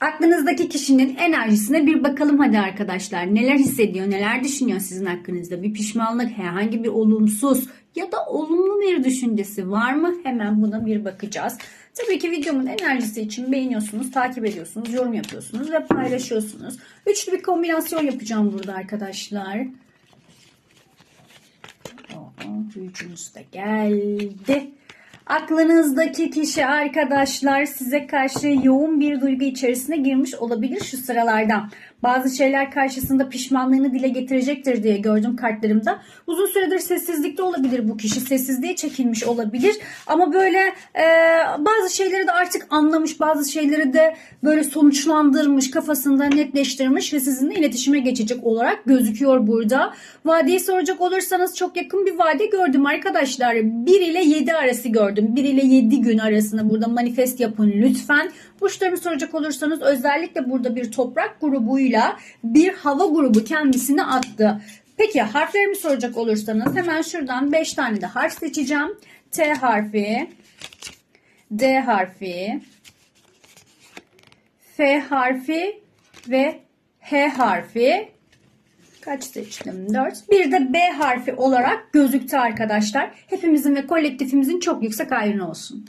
Aklınızdaki kişinin enerjisine bir bakalım hadi arkadaşlar. Neler hissediyor, neler düşünüyor sizin hakkınızda? Bir pişmanlık, herhangi bir olumsuz ya da olumlu bir düşüncesi var mı? Hemen buna bir bakacağız. Tabii ki videomun enerjisi için beğeniyorsunuz, takip ediyorsunuz, yorum yapıyorsunuz ve paylaşıyorsunuz. Üçlü bir kombinasyon yapacağım burada arkadaşlar. Üçüncüsü de geldi. Aklınızdaki kişi arkadaşlar size karşı yoğun bir duygu içerisine girmiş olabilir şu sıralardan. Bazı şeyler karşısında pişmanlığını dile getirecektir diye gördüm kartlarımda. Uzun süredir sessizlikte olabilir bu kişi. Sessizliğe çekilmiş olabilir. Ama böyle e, bazı şeyleri de artık anlamış. Bazı şeyleri de böyle sonuçlandırmış. Kafasında netleştirmiş ve sizinle iletişime geçecek olarak gözüküyor burada. Vadeyi soracak olursanız çok yakın bir vade gördüm arkadaşlar. 1 ile 7 arası gördüm. 1 ile 7 gün arasında burada manifest yapın lütfen. Burçlarımı soracak olursanız özellikle burada bir toprak grubuyla bir hava grubu kendisini attı. Peki harflerimi soracak olursanız hemen şuradan 5 tane de harf seçeceğim. T harfi, D harfi, F harfi ve H harfi. Kaç seçtim? 4. Bir de B harfi olarak gözüktü arkadaşlar. Hepimizin ve kolektifimizin çok yüksek ayrını olsun.